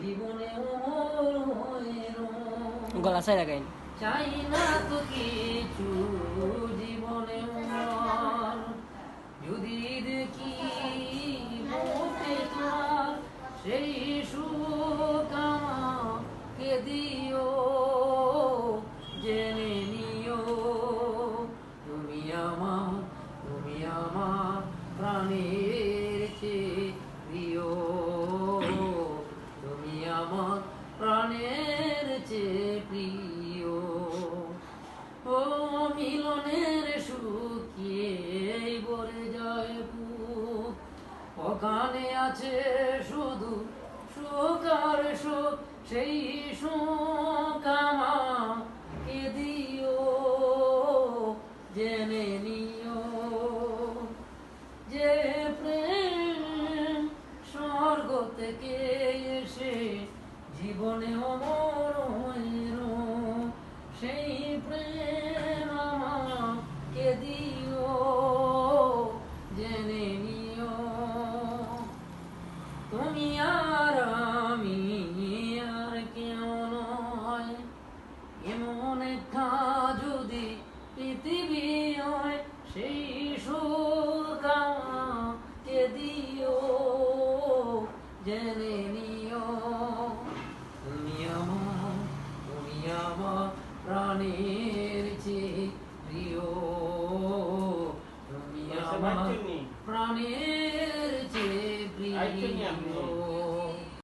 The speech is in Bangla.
জীবনে। গলা সাইরা গাইন চাই না তো কিছু জীবনে যদি দেখি সেই সুখ আমাকে দিও। জেনে নিও তুমি আমার তুমি আমার প্রাণের ওখানে আছে শুধু সুখ আর সেই সুখ আমাকে দিও, জেনে নিও যে প্রেম স্বর্গ থেকে এসে জীবনে অমর সেই সুর কামাতে দিও জেনে নিও তুমি আমার তুমি আমার প্রাণের চেয়ে প্রিয়। তুমি আমার প্রাণের চেয়ে প্রিয়